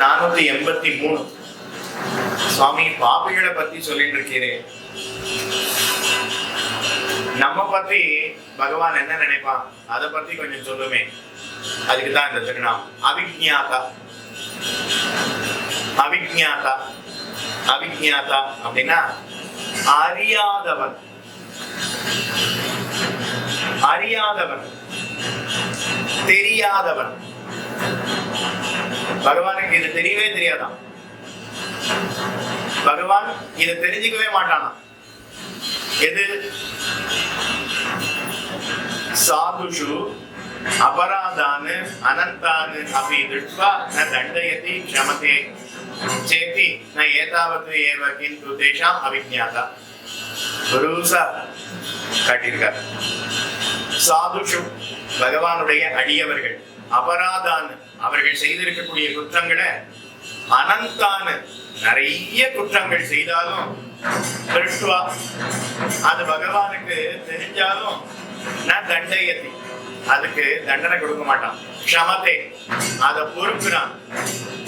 நானூத்தி எண்பத்தி மூணு. சுவாமி பாபிகளை பத்தி சொல்லிட்டு இருக்கிறேன் நம்ம பத்தி பகவான் என்ன நினைப்பான்? அதை பத்தி கொஞ்சம் சொல்லுமே. அதுக்கு தான் இந்த திருநாம் அவிஜ்ஞாதா. அவிஜ்ஞாதா. அவிஜ்ஞாதா அப்படின்னா அறியாதவன். அறியாதவன். தெரியாதவன். பகவானுக்கு இது தெரியவே தெரியாதான் பகவான் இதை தெரிஞ்சுக்கவே மாட்டானா எது? சாதுஷு அபராதானு அனந்தானு அப்படி திருஷ்வா ந தண்டயதி க்ஷமதே. சேத்தி ந ஏதாவது ஏவ கிந்து தேஷாம் அவிஜ்ஞாதா. புருசா காட்டியிருக்கார். சாதுஷு பகவானுடைய அடியவர்கள். அபராதான்னு அவர்கள் செய்திருக்கக்கூடிய குற்றங்களை அனந்தான நிறைய குற்றங்கள் செய்தாலும் அது பகவானுக்கு தெரிஞ்சாலும் நான் தண்டயத்தி அதுக்கு தண்டனை கொடுக்க மாட்டான். க்ஷமத்தை அதை பொறுப்புறான்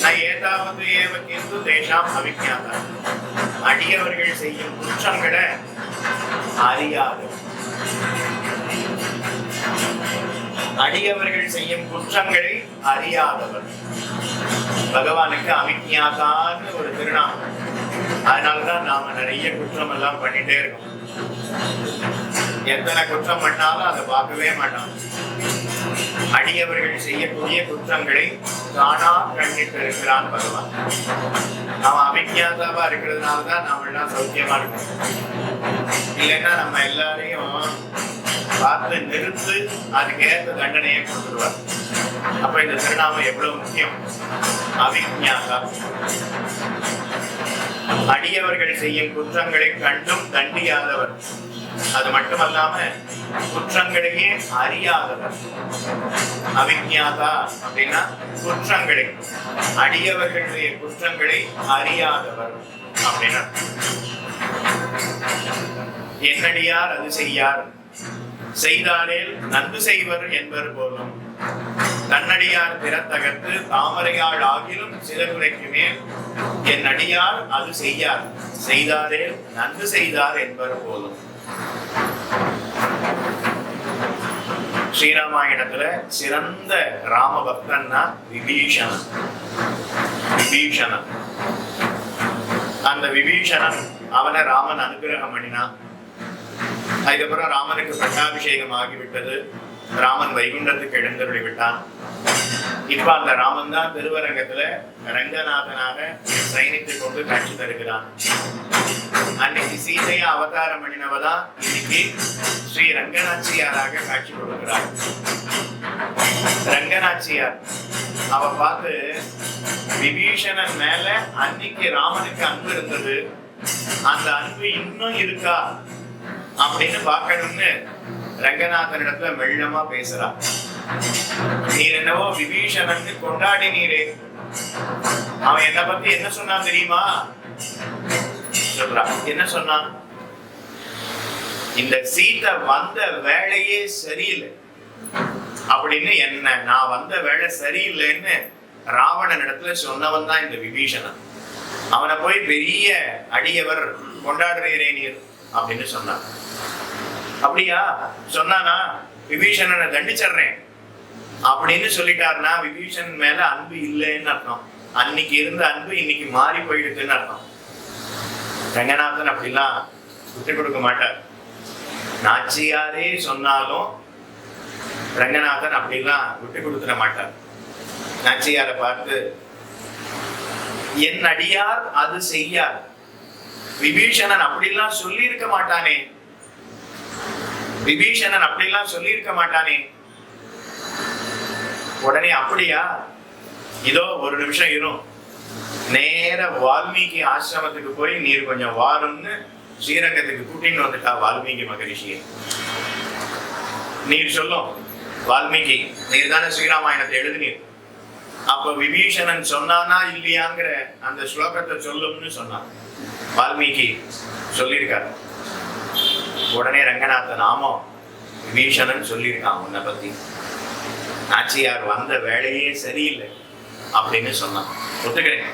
நான் ஏதாவது ஏவ கிந்து தேஷாம் அவிஜாதா அடியவர்கள் செய்யும் குற்றங்களை அறியாது. அடியவர்கள் செய்யும் குற்றங்களை அறியாதவர் பகவானுக்கு அவிஜாதான்னு ஒரு திருநாமம். அதனாலதான் நாம நிறைய குற்றம் எல்லாம் பண்ணிட்டே இருக்கோம். எத்தனை குற்றம் பண்ணாலும் அதை பார்க்கவே மாட்டோம். அடியவர்கள் செய்யக்கூடிய குற்றங்களை தானா கண்டித்து இருக்கிறான் பகவான். அவன் அவிஜாதாவா இருக்கிறதுனாலதான் நாம எல்லாம் சௌக்கியமா இருக்கோம். இல்லைன்னா நம்ம எல்லாரையும் பார்த்து நிறுத்து அதுக்கு தண்டனையை கொடுத்துருவார். அப்ப இந்த திருநாமம் எவ்வளவு முக்கியம்? அவிஜாதா அடியவர்கள் செய்யும் குற்றங்களை கண்டும் தண்டியாதவர். அது மட்டுமல்லாம குற்றங்களையே அறியாதவர். அவிஜாதா அப்படின்னா குற்றங்களை. அடியவர்களுடைய குற்றங்களை அறியாதவர் அப்படின்னா என்னடியார் அது செய்யார். செய்தாரேல் நன்கு செய்வர் என்பர் போலும். தன்னடியார் பிறத்தகத்து தாமரையாள் ஆகிலும் சிறகுரைக்கு மேல் என் அடியார் அது செய்யார். செய்தாரே நன்கு செய்தார் என்பது போதும் ஸ்ரீராமாயணத்துல சிறந்த ராம பக்தன்னா விபீஷணன். விபீஷணன். அந்த விபீஷணன் அவனை ராமன் அனுகிரகம் பண்ணினான். அதுக்கப்புறம் ராமனுக்கு பட்டாபிஷேகம் ஆகிவிட்டது. ராமன் வைகுண்டத்துக்கு எழுந்தருளி விட்டான். இப்ப அந்த ராமன் தான் திருவரங்கத்துல ரங்கநாதனாக சைனித்துக் கொண்டு காட்சி தருகிறான். அன்னைக்கு சீதையா அவதாரம் பண்ணினவதான் இன்னைக்கு ஸ்ரீ ரங்கநாச்சியாராக காட்சி கொடுக்கிறார். ரங்கநாச்சியார் அவ பார்த்து விபீஷணன் மேல அன்னைக்கு ராமனுக்கு அன்பு இருந்தது. அந்த அன்பு இன்னும் இருக்கா? அப்படின்னு பார்க்கணும்னு ரங்கநாதன் இடத்துல மெல்லமா பேசுறா. நீர் என்னவோ விபீஷணன் கொண்டாடி நீரே. அவன் என்ன பத்தி என்ன சொன்னான் தெரியுமா? சொல்றா. என்ன சொன்னான்? இந்த சீத்தை வந்த வேலையே சரியில்லை. அப்படின்னு என்ன நான் வந்த வேலை சரியில்லைன்னு ராவணன் இடத்துல சொன்னவன் தான் இந்த விபீஷணன். அவனை போய் பெரிய அடியவர் கொண்டாடுறீரே நீர் அப்படின்னு சொன்னான். அப்படியா? சொன்னானா விபீஷணனை தண்டிச்சிடுறேன். அப்படின்னு சொல்லிட்டாருன்னா விபீஷன் மேல அன்பு இல்லைன்னு அர்த்தம். அன்னைக்கு இருந்த அன்பு இன்னைக்கு மாறி போயிடுதுன்னு அர்த்தம். ரங்கநாதன் அப்படிலாம் விட்டு கொடுக்க மாட்டார். நாச்சியாரே சொன்னாலும் ரங்கநாதன் அப்படிலாம் விட்டு கொடுத்துட மாட்டார். நாச்சியாரை பார்த்து என் அடியார் அது செய்யார். விபீஷணன் அப்படிலாம் சொல்லி இருக்க மாட்டானே. விபீஷணன் அப்படிலாம் சொல்லியிருக்க மாட்டானே. உடனே அப்படியா? இதோ ஒரு நிமிஷம் இரும் நேர வால்மீகி ஆசிரமத்துக்கு போய் நீர் கொஞ்சம் வாரும்னு ஸ்ரீரங்கத்துக்கு கூட்டின்னு வந்துட்டா வால்மீகி மகரிஷியை நீர் சொல்லும். வால்மீகி நீர் தானே ஸ்ரீராமாயணத்தை எழுதினீர். அப்ப விபீஷணன் சொன்னானா இல்லையாங்கிற அந்த ஸ்லோகத்தை சொல்லும்னு சொன்னான். வால்மீகி சொல்லியிருக்காரு. உடனே ரங்கநாதன் ஆமாம் விபீஷணன் சொல்லியிருக்கான் உன்னை பத்தி. நாச்சியார் வந்த வேலையே சரியில்லை அப்படின்னு சொன்னான். ஒத்துக்கிறேன்.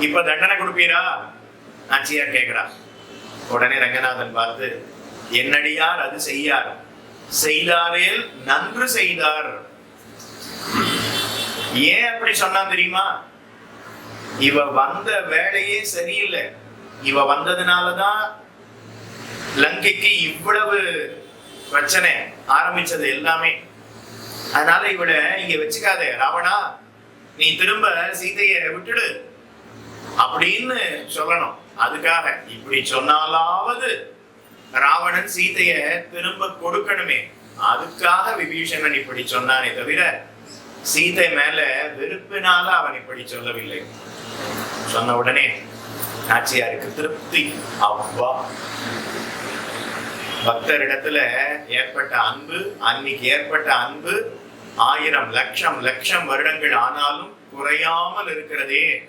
இப்ப தண்டனை கொடுப்பீரா? நாச்சியார் கேக்குறா. உடனே ரங்கநாதன் பார்த்து என்னடியார் அது செய்யார். செய்தாரேல் நன்று செய்தார். ஏன் அப்படி சொன்னா தெரியுமா? இவ வந்த வேலையே சரியில்லை. இவ வந்ததுனாலதான் லங்கைக்கு இவ்வளவு பிரச்சனை ஆரம்பிச்சது எல்லாமே. அதனால இவளை இங்க வச்சுக்காத. ராவணா நீ திரும்ப சீதைய விட்டுடு அப்படின்னு சொல்லணும். அதுக்காக இப்படி சொன்னாலாவது ராவணன் சீதைய திரும்ப கொடுக்கணுமே. அதுக்காக விபீஷணன் இப்படி சொன்னானே தவிர சீதை மேல வெறுப்பினால அவன் இப்படி சொல்லவில்லை. சொன்ன உடனே நாச்சியாருக்கு திருப்தி. அவ்வா. பக்தரிடத்துல ஏற்பட்ட அன்பு அன்னைக்கு ஏற்பட்ட அன்பு ஆயிரம் லட்சம் லட்சம் வருடங்கள் ஆனாலும் குறையாமல் இருக்கிறதே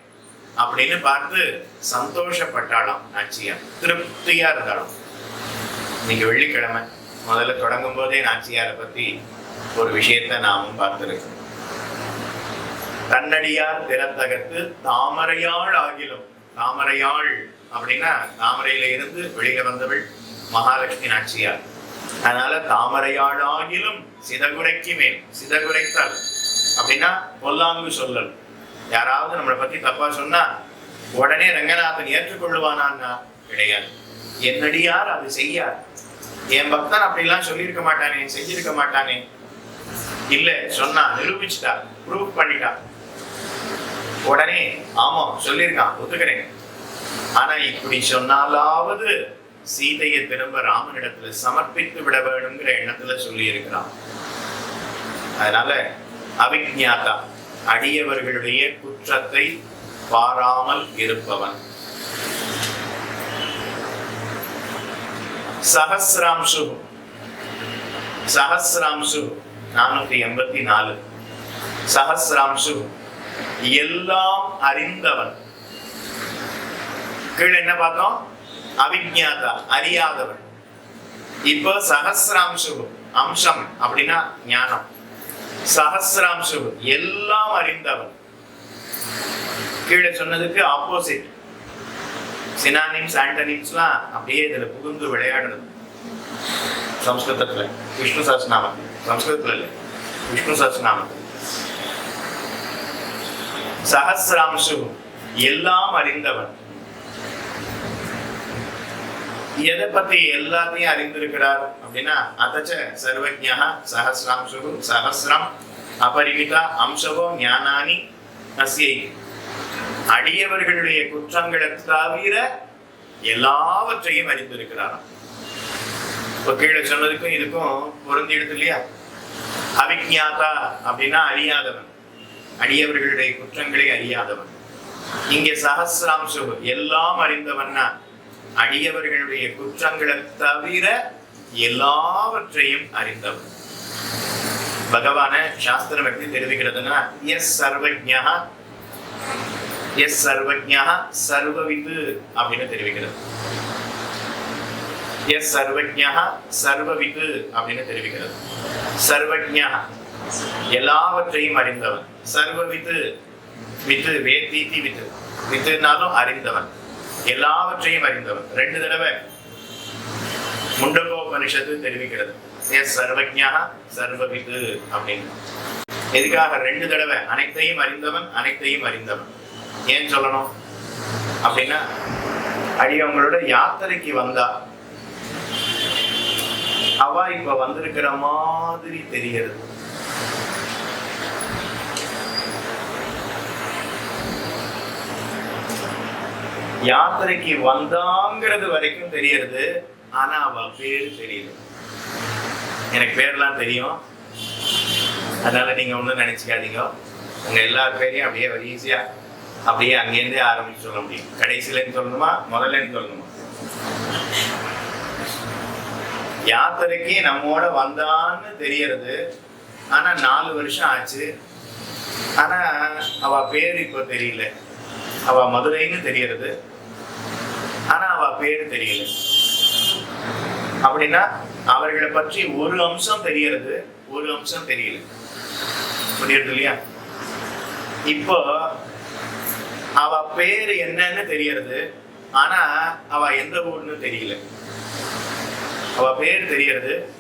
அப்படின்னு பார்த்து சந்தோஷப்பட்டாளாம் நாச்சியார். திருப்தியா இருந்தாலும். இன்னைக்கு வெள்ளிக்கிழமை. முதல்ல தொடங்கும் போதே நாச்சியாரை பத்தி ஒரு விஷயத்தை நாமும் பார்த்திருக்கோம். தன்னடியார் திறத்தகத்து தாமரையாள் ஆகிலும் தாமரையாள் அப்படின்னா தாமரையில இருந்து வெளியில வந்தவள் மகாலட்சுமி நாச்சியார். அதனால தாமரையாளாகிலும் சிதகுரைக்கு மேல் சிதகுரைத்தால் அப்படின்னா பொல்லாங்கு சொல்லல். யாராவது நம்மளை பத்தி தப்பா சொன்னா உடனே ரங்கநாதன் ஏற்றுக்கொள்ளுவானான்னா கிடையாது. என்னடியார் அது செய்யார்? என் பக்தன் அப்படிலாம் சொல்லியிருக்க மாட்டானே செஞ்சிருக்க மாட்டானே. இல்ல சொன்னா நிரூபிச்சுட்டா ப்ரூவ் பண்ணிட்டா. உடனே ஆமா சொல்லியிருக்கான் ஒத்துக்கிறேன். ஆனா இப்படி சொன்னாலாவது சீதையை திரும்ப ராமனிடத்துல சமர்ப்பித்து விட வேணுங்கிற எண்ணத்துல சொல்லி இருக்கிறான் அதனால அவிஜாதா அடியவர்களுடைய குற்றத்தை பாராமல் இருப்பவன். சஹசிராம்சு. சஹசிராம்சு நானூத்தி எண்பத்தி நாலு. சஹசிராம்சு எல்லாம் அறிந்தவன். கீழே என்ன பார்த்தோம்? அவிஜாதா அறியாதவன் இப்போ சகசிராம்சு அம்சம் அப்படின்னா ஞானம். சகசிராம்சு எல்லாம் அறிந்தவன் கீழே சொன்னதுக்கு ஆப்போசிட் சினானிம்ஸ் ஆண்டனிம்ஸ்லாம் அப்படியே இதுல புகுந்து விளையாடுறது. சம்ஸ்கிருதத்துல. விஷ்ணு சஹஸ்ரநாமம் சம்ஸ்கிருதத்துல இல்லை. விஷ்ணு சஹஸ்ரநாமம் சஹசிராம்சு எல்லாம் அறிந்தவன் எதை பத்தி எல்லாத்தையும் அறிந்திருக்கிறார் அப்படின்னா அத்தச்ச சர்வஜா சஹசிராம்சு சஹசிரம் அபரிமிதா அம்சவோ ஞானானி அசியை அடியவர்களுடைய குற்றங்களை தவிர எல்லாவற்றையும் அறிந்திருக்கிறாராம் இப்ப கீழே சொன்னதுக்கும் இதுக்கும் பொருந்திடுது இல்லையா? அவிஜாதா அப்படின்னா அறியாதவன். அடியவர்களுடைய குற்றங்களை அறியாதவன். இங்கே சஹசிராம்சு எல்லாம் அறிந்தவன்னா அடியவர்களுடைய குற்றங்களை தவிர எல்லாவற்றையும் அறிந்தவன் பகவான சாஸ்திரம் எப்படி தெரிவிக்கிறதுன்னா எஸ் சர்வஜா எஸ் சர்வஜா சர்வவிது அப்படின்னு தெரிவிக்கிறது. எஸ் சர்வஜா சர்வவிது அப்படின்னு தெரிவிக்கிறது. சர்வஜா எல்லாவற்றையும் அறிந்தவன். சர்வவித்து வித்து வேத்தீதி வித்து. வித்துனாலும் அறிந்தவன். எல்லாவற்றையும் அறிந்தவர் ரெண்டு தடவை. முண்டகோபனிஷத்து தெரிவிக்கிறது. எஸ் சர்வஜா சர்வவிது அப்படின்னு. எதுக்காக ரெண்டு தடவை? அனைத்தையும் அறிந்தவன் அனைத்தையும் அறிந்தவன். ஏன் சொல்லணும்? அப்படின்னா அடியவங்களோட யாத்திரைக்கு வந்தா அவ இப்ப வந்திருக்கிற மாதிரி தெரிகிறது. யாத்திரைக்கு வந்தாங்கிறது வரைக்கும் தெரியறது ஆனா அவ பேர் தெரியுது எனக்கு பேர்லாம் தெரியும். அதனால நீங்க ஒன்றும் நினைச்சுக்காதீங்க. உங்க எல்லார் பேரையும் அப்படியே ஒரு ஈஸியா அப்படியே அங்கேருந்தே ஆரம்பிச்சு சொல்ல முடியும். கடைசியிலன்னு சொல்லணுமா? முதல்லன்னு சொல்லணுமா? யாத்திரைக்கு நம்மோட வந்தான்னு தெரியறது. ஆனா நாலு வருஷம் ஆச்சு. ஆனா அவ பேர் இப்ப தெரியல. அவ மதுரைன்னு தெரியறது ஆனா அவ பேரு தெரியல. அப்படின்னா அவர்களை பற்றி ஒரு அம்சம் தெரியறது ஒரு அம்சம் தெரியல. புரியுது இல்லையா? இப்போ அவ பேரு என்னன்னு தெரியறது ஆனா அவ எந்த ஊர்னு தெரியல. அவ பேர் தெரியறது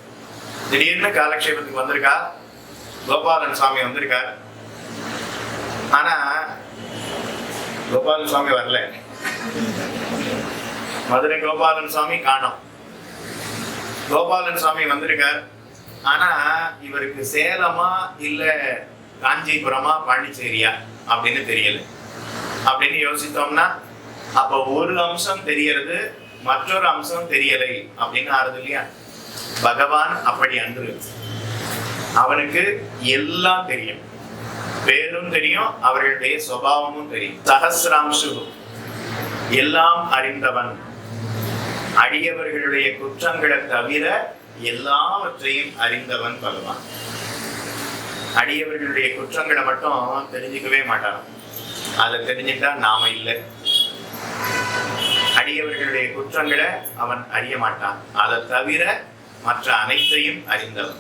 திடீர்னு காலக்ஷேபத்துக்கு வந்திருக்கா கோபாலன் சுவாமி வந்திருக்கார். ஆனா கோபாலன் சுவாமி வரல. மதுரை கோபாலன் சுவாமி காணோம். கோபாலன் சுவாமி வந்திருக்கார். ஆனா இவருக்கு சேலமா இல்ல காஞ்சிபுரமா பாண்டிச்சேரியா அப்படின்னு தெரியல. அப்படின்னு யோசித்தோம்னா அப்ப ஒரு அம்சம் தெரியறது மற்றொரு அம்சம் தெரியலை அப்படின்னு ஆறுது இல்லையா? பகவான் அப்படி அன்று. அவனுக்கு எல்லாம் தெரியும். பேரும் தெரியும் அவர்களுடைய சுபாவமும் தெரியும். சகசிராம்சு எல்லாம் அறிந்தவன். அடியவர்களுடைய குற்றங்களை தவிர எல்லாவற்றையும் அறிந்தவன் பகவான். அடியவர்களுடைய குற்றங்களை மட்டும் தெரிஞ்சுக்கவே மாட்டான். அதை தெரிஞ்சுட்டா நாம இல்லை. அடியவர்களுடைய குற்றங்களை அவன் அறிய மாட்டான். அதை தவிர மற்ற அனைத்தையும் அறிந்தவன்.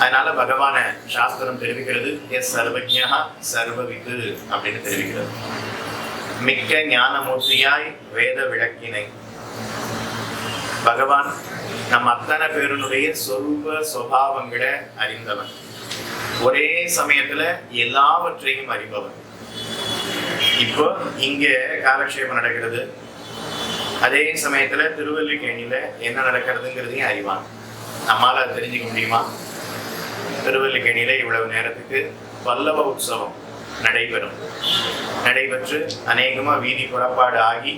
அதனால பகவான சாஸ்திரம் தெரிவிக்கிறது எஸ் சர்வஜா சர்வவித்து அப்படின்னு தெரிவிக்கிறது. மிக்க ஞானமூர்த்தியாய் வேத விளக்கினை. பகவான் நம் அத்தனை பேருனுடைய சொரூப சுவாவங்களை அறிந்தவன். ஒரே சமயத்துல எல்லாவற்றையும் அறிபவன். இப்போ இங்க காலக்ஷேபம் நடக்கிறது. அதே சமயத்துல திருவல்லிக்கேணியில என்ன நடக்கிறதுங்கிறதையும் அறிவான். நம்மால அதை தெரிஞ்சுக்க முடியுமா? திருவல்லிக்கேணியில இவ்வளவு நேரத்துக்கு பல்லவ உற்சவம் நடைபெறும். நடைபெற்று அநேகமா வீதி புறப்பாடு ஆகி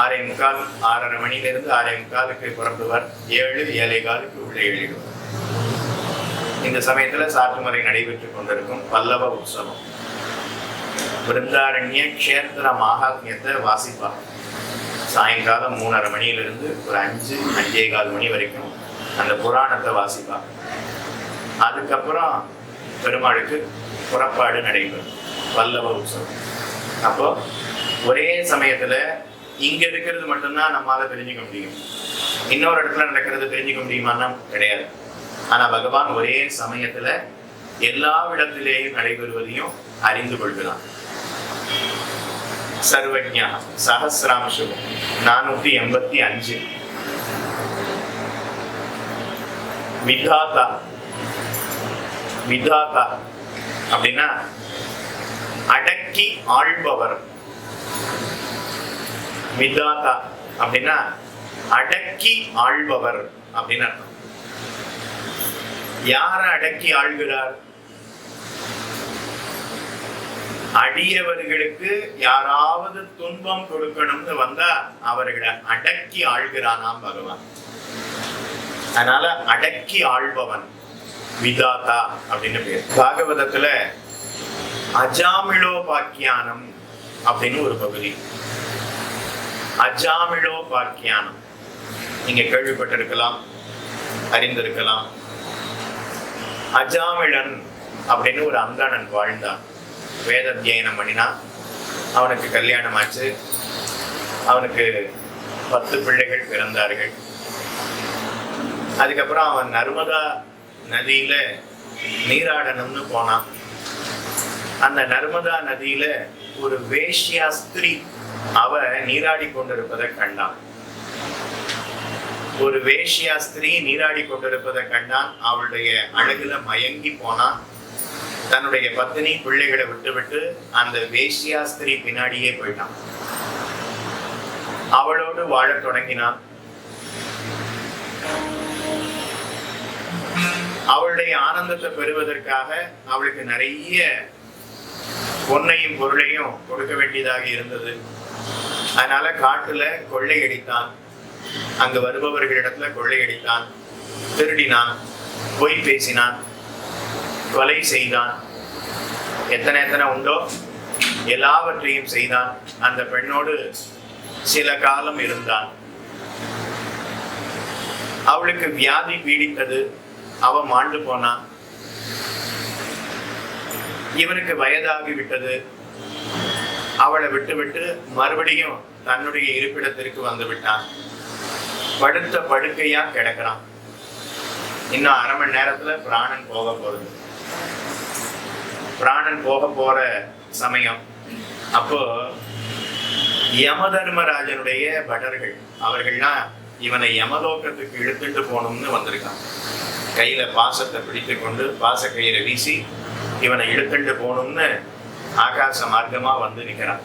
ஆறே முக்கால் ஆறரை மணியிலிருந்து ஆறே முக்காலுக்கு புறப்படுவார் ஏழு ஏழை காலுக்கு உள்ளே எழுதுவார். இந்த சமயத்துல சாற்றுமுறை நடைபெற்றுக் கொண்டிருக்கும் பல்லவ உற்சவம். பிருந்தாரண்ய க்ஷேத்திர மகாத்மியத்தை வாசிப்பார். சாயங்காலம் மூணரை மணியிலிருந்து ஒரு அஞ்சு அஞ்சே கால் மணி வரைக்கும் அந்த புராணத்தை வாசிப்பார். அதுக்கப்புறம் பெருமாளுக்கு புறப்பாடு நடைபெறும். பல்லவ உற்சவம். அப்போ ஒரே சமயத்துல இங்க இருக்கிறது மட்டும்தான் நம்மால தெரிஞ்சுக்க முடியும். இன்னொரு இடத்துல நடக்கிறது தெரிஞ்சுக்க முடியுமான்னா கிடையாது. ஆனா பகவான் ஒரே சமயத்துல எல்லா இடத்திலேயும் நடைபெறுவதையும் அறிந்து கொள்கிறான். சர்வஜா சஹசிராம்சு நானூத்தி எண்பத்தி அஞ்சு. விதாதா விதாதா அப்படின்னா அடக்கி ஆள்பவர். விதாதா அப்படின்னா அடக்கி ஆள்பவர் அப்படின்னு அர்த்தம். யாரை அடக்கி ஆள்கிறார்? அடியவர்களுக்கு யாராவது துன்பம் கொடுக்கணும்னு வந்தா அவர்களை அடக்கி ஆள்கிறானாம் பகவான். அதனால அடக்கி ஆள்பவன். விதாதா அப்படின்னு பேர். பாகவதத்துல அஜாமிழோபாக்கியானம் அப்படின்னு ஒரு பகுதி. அஜாமிழோபாக்கியானம் நீங்க கேள்விப்பட்டிருக்கலாம் அறிந்திருக்கலாம். அஜாமிழன் அப்படின்னு ஒரு அந்தணன் வாழ்ந்தான். வேத அத்தியனம் பண்ணினான் அவனுக்கு கல்யாணம் ஆச்சு அவனுக்கு பத்து பிள்ளைகள் பிறந்தார்கள். அதுக்கப்புறம் அவன் நர்மதா நதியில நீராடணும்னு போனான் அந்த நர்மதா நதியில ஒரு வேஷ்யா ஸ்திரீ அவ நீராடி கொண்டிருப்பதை கண்டான். ஒரு வேஷ்யா ஸ்திரீ நீராடி கொண்டிருப்பதை கண்டான். அவளுடைய அழகுல மயங்கி போனான் தன்னுடைய பத்தினி பிள்ளைகளை விட்டுவிட்டு அந்த வேஷ்யா ஸ்திரீ பின்னாடியே போயிட்டான். அவளோடு வாழத் தொடங்கினான். அவளுடைய ஆனந்தத்தை பெறுவதற்காக அவளுக்கு நிறைய பொன்னையும் பொருளையும் கொடுக்க வேண்டியதாக இருந்தது. அதனால காட்டுல கொள்ளையடித்தான் அங்க வருபவர்களிடத்துல கொள்ளையடித்தான் திருடினான். பொய் பேசினான். கொலை செய்தான். எத்தனை எத்தனை உண்டோ? எல்லாவற்றையும் செய்தான். அந்த பெண்ணோடு சில காலம் இருந்தான். அவளுக்கு வியாதி பீடித்தது. அவன் மாண்டு போனான். இவனுக்கு வயதாகி விட்டது. அவளை விட்டுவிட்டு மறுபடியும் தன்னுடைய இருப்பிடத்திற்கு வந்து விட்டான். படுத்த படுக்கையா கிடக்கிறான். இன்னும் அரை மணி நேரத்துல பிராணன் போக போகுது. பிராணன் போக போற சமயம். அப்போ யம தர்மராஜனுடைய படர்கள் அவர்கள்லாம் இவனை யமலோக்கத்துக்கு இழுத்துட்டு போகணும்னு வந்திருக்கான் கையில பாசத்தை பிடித்து கொண்டு பாச கயிறை வீசி இவனை இழுத்துட்டு போகணும்னு ஆகாச மார்க்கமா வந்து நிற்கிறான்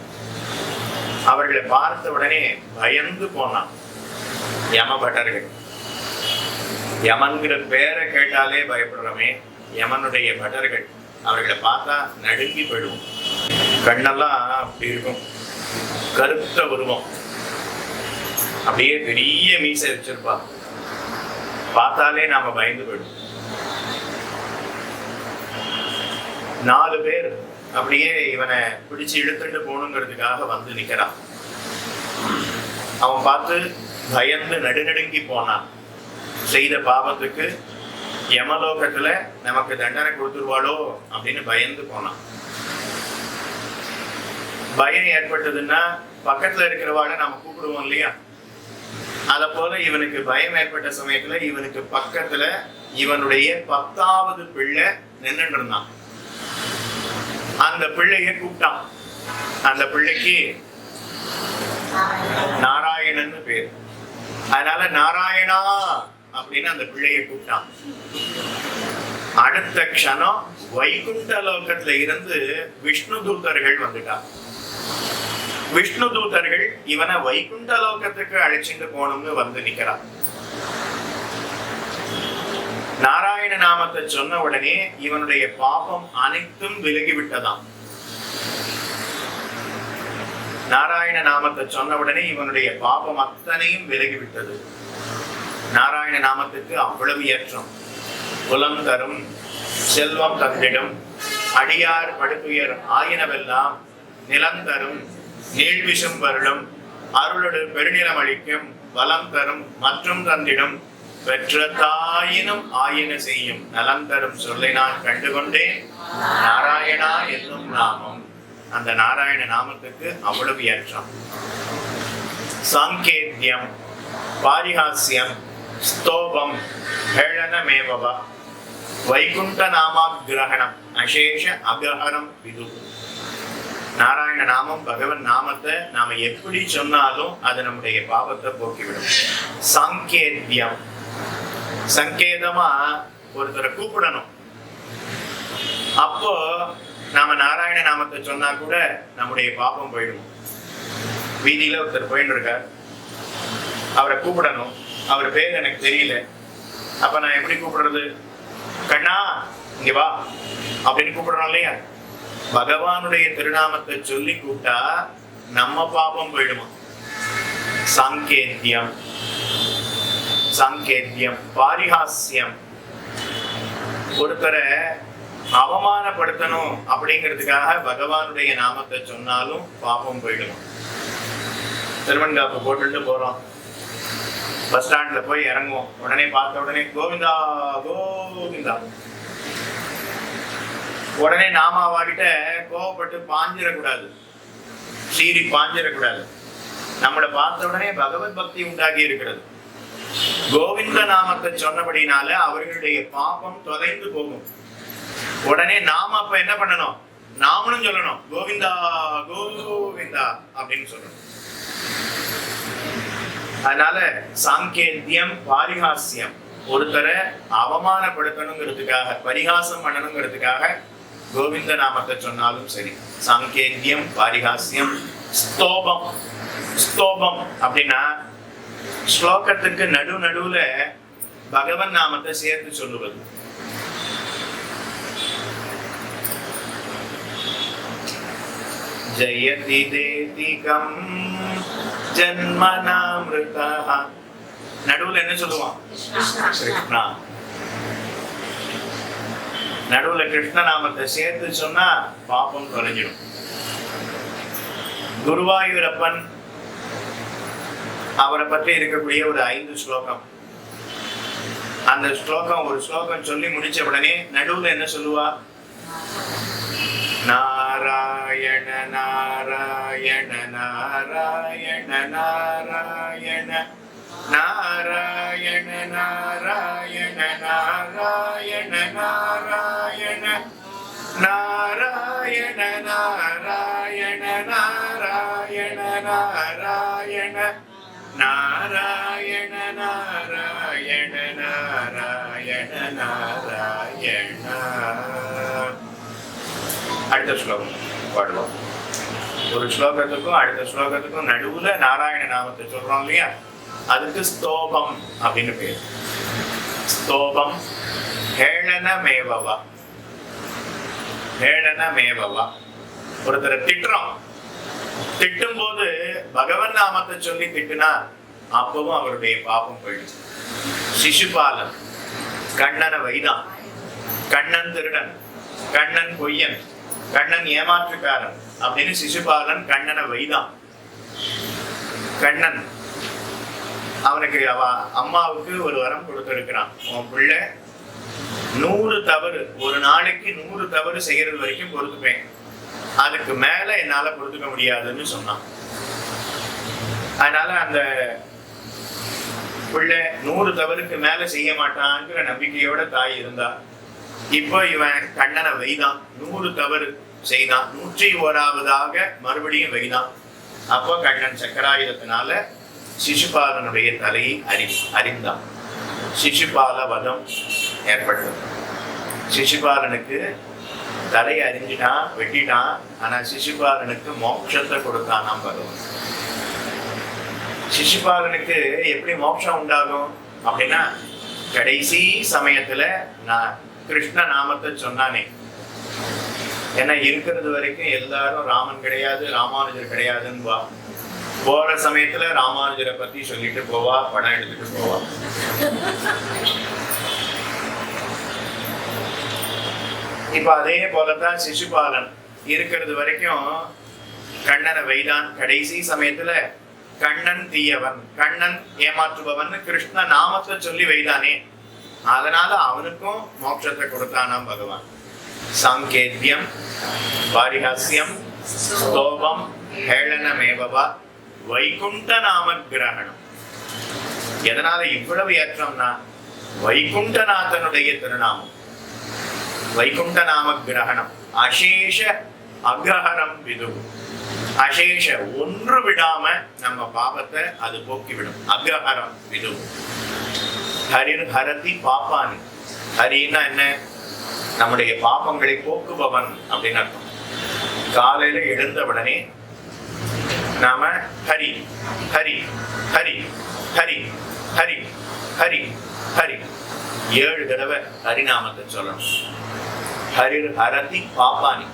அவர்களை பார்த்த உடனே பயந்து போனான். யமபட்டர்கள். யமன்கிற பேரை கேட்டாலே பயப்படுறோமே யமனுடைய பட்டர்கள் அவர்களை பார்த்தா நடுங்கி போயிடுவோம். கண்ணெல்லாம் அப்படி இருக்கும். கருத்த உருவம். அப்படியே பெரிய மீசை வச்சிருப்பா பார்த்தாலே நாம பயந்து போயிடும் நாலு பேர் அப்படியே இவனை பிடிச்சு இழுத்துட்டு போகணுங்கிறதுக்காக வந்து நிக்கிறான். அவன் பார்த்து பயந்து நடுநடுங்கி போனான். செய்த பாவத்துக்கு யமலோகத்துல நமக்கு தண்டனை கொடுத்துருவாளோ அப்படின்னு பயந்து போனான். பயம் ஏற்பட்டதுன்னா பக்கத்துல இருக்கிறவாட நாம கூப்பிடுவோம் இல்லையா? அத போல இவனுக்கு பயம் ஏற்பட்ட சமயத்துல இவனுக்கு பக்கத்துல இவனுடைய பத்தாவது பிள்ளை நின்னுட்டு இருந்தான். அந்த பிள்ளைய கூப்பிட்டான். அந்த பிள்ளைக்கு நாராயணன்னு பேர். அதனால நாராயணா அப்படின்னு அந்த பிள்ளைய கூப்பிட்டான். அடுத்த க்ஷணம் வைகுண்ட லோகத்துல இருந்து விஷ்ணு தூதர்கள் வந்துட்டான் விஷ்ணு தூதர்கள் இவனை வைகுண்ட லோகத்துக்கு அழைச்சிட்டு போகணும்னு வந்து நிக்கிறான் நாராயண நாமத்தை சொன்ன உடனே இவனுடைய பாபம் அனைத்தும் விலகி விட்டதாம். நாராயண நாமத்தை சொன்ன உடனே இவனுடைய பாபம் அத்தனையும் விலகி விட்டது. நாராயண நாமத்துக்கு அவ்வளவு ஏற்றம். குலம் தரும் செல்வம் தந்திடும் அடியார் படுத்துயர் ஆயினவெல்லாம் நிலந்தரும் நீழ்விசும் வருளும் அருளோடு பெருநிலம் அளிக்கும் வலம் தரும் மற்றும் தந்திடும் பெற்ற தாயினும் ஆயின செய்யும் நலம் தரும் சொல்லை நான் கண்டுகொண்டேன். நாராயணா என்னும் நாமம். அந்த நாராயண நாமத்துக்கு அவ்வளவு ஏற்றம். சாங்கேத்தியம் பாரிஹாஸ்யம் ஸ்தோபம் ஹேளனமேவவ வைகுண்ட நாமாகிரகணம் அசேஷ அகஹரம் விது நாராயண நாமம் பகவன் நாமத்தை நாம எப்படி சொன்னாலும் அது நம்முடைய பாவத்தை போக்கிவிடும். சாங்கேத்தியம் சங்கேதமா ஒருத்தரை கூப்பிடணும். அப்போ நாம நாராயண நாமத்தை சொன்னா கூட நம்முடைய பாபம் போயிடும். வீதியில ஒருத்தர் போயிட்டு இருக்கார். அவரை கூப்பிடணும். அவர் பேர் எனக்கு தெரியல. அப்ப நான் எப்படி கூப்பிடுறது? கண்ணா இங்க வா. அப்படின்னு கூப்பிடுறோம் இல்லையா? பகவானுடைய திருநாமத்தை சொல்லி கூப்பிட்டா நம்ம பாபம் போயிடுமா? சாங்கேத்தியம். சாங்கேத்தியம். பாரிஹாஸ்யம். ஒருத்தரை அவமானப்படுத்தணும் அப்படிங்கிறதுக்காக பகவானுடைய நாமத்தை சொன்னாலும் பாபம் போயிடுமா? திருவன்காப்பு போட்டுட்டு போறோம். பஸ் ஸ்டாண்ட்ல போய் இறங்குவோம். உடனே பார்த்த உடனே கோவிந்தா கோவிந்தா. உடனே நாம அவகிட்ட கோவப்பட்டு பாஞ்சிடக்கூடாது. சீறி பாஞ்சிடக்கூடாது. நம்மளை பார்த்த உடனே பகவத் பக்தி உண்டாகி இருக்கிறது. கோவிந்த நாமத்தை சொன்னபடினால அவர்களுடைய பாபம் தொலைந்து போகும். உடனே நாம அப்ப என்ன பண்ணணும்? நாமளும் சொல்லணும் கோவிந்தா கோவிந்தா அப்படின்னு சொல்லணும். அதனால சாங்கேத்தியம் பாரிஹாசியம் ஒருத்தரை அவமானப்படுத்தணுங்கிறதுக்காக பரிகாசம் பண்ணணுங்கிறதுக்காக கோவிந்த நாமத்தை சொன்னாலும் சரி சாங்கேத்தியம் பாரிகாசியம் ஸ்தோபம் ஸ்தோபம் அப்படின்னா ஸ்லோகத்துக்கு நடு நடுவுல பகவன் நாமத்தை சேர்த்து சொல்லுவது ஜெயதி தேதிகம் ஜன்மனாமிருதா நடுவுல என்ன சொல்லுவான் கிருஷ்ணா நடுவுல கிருஷ்ணநாமத்தை சேர்த்து சொன்னா பாப்பம் குறைஞ்சிடும். குருவாயூரப்பன் அவரை பற்றி இருக்கக்கூடிய ஒரு ஐந்து ஸ்லோகம். அந்த ஸ்லோகம் ஒரு ஸ்லோகம் சொல்லி முடிச்ச உடனே நடுவுல என்ன சொல்லுவா? நாராயண நாராயண நாராயண நாராயண நாராயண நாராயண நாராயண நாராயண. நாராயண நாராயண நாராயண நாராயண. நாராயண நாராயண நாராயண நாராயண. அடுத்த ஸ்லோகம் பாடுவோம். ஒரு ஸ்லோகத்துக்கும் அடுத்த ஸ்லோகத்துக்கும் நடுவுல நாராயண நாமத்தை சொல்றோம் இல்லையா? அதுக்கு ஸ்தோபம் அப்படின்னு பேர். ஸ்தோபம் ஹேளனமேவவா. ஹேளனமேவவா ஒருத்தரை திட்டுறோம். திட்டும் போது பகவன் நாமத்தை சொல்லி திட்டுனா அப்பவும் அவருடைய பாப்பம் போயிடுச்சு. சிசுபாலன் கண்ணனை வைதான் கண்ணன் திருடன் கண்ணன் பொய்யன் கண்ணன் ஏமாற்றுக்காரன் அப்படின்னு சிசுபாலன் கண்ணனை வைதான். கண்ணன் அவனுக்கு அவ அம்மாவுக்கு ஒரு வரம் கொடுத்துருக்கிறான். உன் பிள்ளை நூறு தவறு ஒரு நாளைக்கு நூறு தவறு செய்யறது வரைக்கும் பொறுத்துப்பேன் அதுக்கு மேல என்னால பொறுத்துக்க முடியாதுன்னு சொன்னான். அதனால அந்த பிள்ளை நூறு தவறுக்கு மேல செய்ய மாட்டாங்கிற நம்பிக்கையோட தாய் இருந்தா. இப்போ இவன் கண்ணனை வைதான். நூறு தவறு செய்தான். நூற்றி ஓராவதாக மறுபடியும் வைதான். அப்போ கண்ணன் சக்கராயுதத்தினால சிசுபாலனுடைய தலையை அறி அறிந்தான். சிசுபால வதம் ஏற்பட்டது சிசுபாலனுக்கு தலையை அறிஞ்சிட்டான் வெட்டிட்டான் ஆனா சிசுபாலனுக்கு மோட்சத்தை கொடுத்தான் பகவான் சிசுபாலனுக்கு எப்படி மோட்சம் உண்டாகும்? அப்படின்னா கடைசி சமயத்துல நான் கிருஷ்ண நாமத்தை சொன்னானே. ஏன்னா இருக்கிறது வரைக்கும் எல்லாரும் ராமன் கிடையாது ராமானுஜர் கிடையாதுன்னு வா. போற சமயத்துல ராமானுஜரை பத்தி சொல்லிட்டு போவா படம் எடுத்துட்டு போவா. இப்ப அதே போல தான் சிசுபாலன் இருக்கிறது வரைக்கும் கண்ணனை வைதான். கடைசி சமயத்துல கண்ணன் தீயவன் கண்ணன் ஏமாற்றுபவன் கிருஷ்ண நாமத்தை சொல்லி வைதானே. அதனால அவனுக்கும் மோட்சத்தை கொடுத்தானாம் பகவான். சாங்கேத்தியம் பாரிஹாஸ்யம் ஸ்தோபம் ஹேளனமேபவா வைகுண்ட நாம கிரகணம் எதனால இவ்வளவு ஏற்றம்னா வைகுண்டநாதனுடைய திருநாமம். வைகுண்ட நாம கிரகணம் அசேஷ அக்ரஹணம் விது. அசேஷ ஒன்று விடாம நம்ம பாபத்தை அது போக்கிவிடும். அக்ரஹரம் விது. ஹரின் ஹரதி பாப்பானி. ஹரின்னா என்ன? நம்முடைய பாப்பங்களை போக்குபவன் அப்படின்னு அர்த்தம். காலையில எழுந்த உடனே நாம ஹரி ஹரி ஹரி ஹரி ஹரி ஹரி ஹரி. ஏழு தடவை ஹரிநாமத்தை சொல்லணும். ஹரிர் ஹரதி பாப்பானி.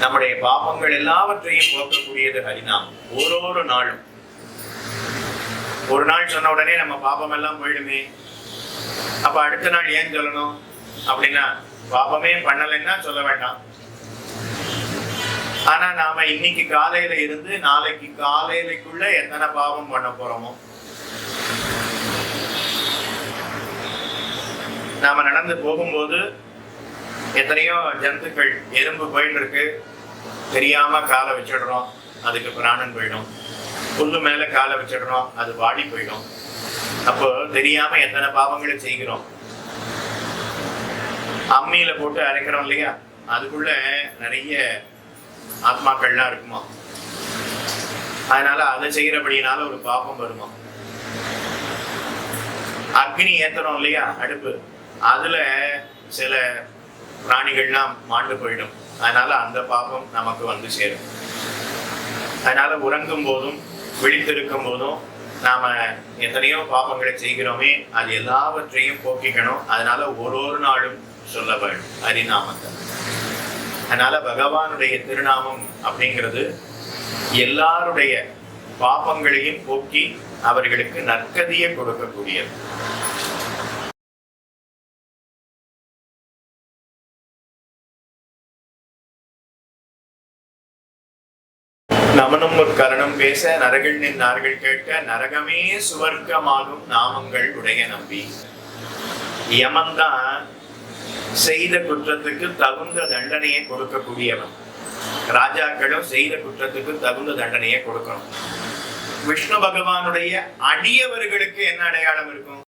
நம்முடைய பாப்பங்கள் எல்லாவற்றையும் போக்கக்கூடியது ஹரிணாம் ஒரு ஒரு நாளும். ஒரு நாள் சொன்ன உடனே நம்ம பாப்பம் எல்லாம் போயிடுமே. அப்ப அடுத்த நாள் ஏன் சொல்லணும்? அப்படின்னா பாப்பமே பண்ணலைன்னா சொல்ல வேண்டாம். ஆனா நாம இன்னைக்கு காலையில இருந்து நாளைக்கு காலையிலக்குள்ள எத்தனை பாவம் பண்ண போறோமோ? நாம நடந்து போகும்போது எத்தனையோ ஜந்துக்கள் எறும்பு போயிட்டு இருக்கு தெரியாம காலை வச்சிடுறோம் அதுக்கு பிராணன் போயிடும். புல்லு மேல காலை வச்சிடுறோம் அது வாடி போயிடும். அப்போ தெரியாம எத்தனை பாவங்களை செய்கிறோம். அம்மியில போட்டு அரைக்கிறோம் இல்லையா? அதுக்குள்ள நிறைய ஆத்மாக்கள்லாம் இருக்குமா? அதனால அதை செய்யறபடினால ஒரு பாப்பம் வருமா? அக்னி ஏத்துறோம் இல்லையா? அடுப்பு. அதுல சில பிராணிகள்லாம் மாண்டு போயிடும். அதனால அந்த பாபம் நமக்கு வந்து சேரும். அதனால உறங்கும் போதும் விழித்திருக்கும் போதும் நாம எத்தனையோ பாபங்களை செய்கிறோமே அது எல்லாவற்றையும் போக்கிக்கணும். அதனால ஒரு ஒரு நாளும் சொல்ல வேண்டும். ஹரிநாமத்தை. அதனால பகவானுடைய திருநாமம் அப்படிங்கிறது எல்லாருடைய பாப்பங்களையும் போக்கி அவர்களுக்கு நற்கதியை கொடுக்கக்கூடியது. பேச நரகள் நின்றார்கள் கேட்க நரகமே சுவர்க்கமாகும் நாமங்கள் உடைய நம்பி. யமன்தான் செய்த குற்றத்துக்கு தகுந்த தண்டனையை கொடுக்கக்கூடியவன். ராஜாக்களும் செய்த குற்றத்துக்கு தகுந்த தண்டனையை கொடுக்கணும். விஷ்ணு பகவானுடைய அடியவர்களுக்கு என்ன அடையாளம் இருக்கும்?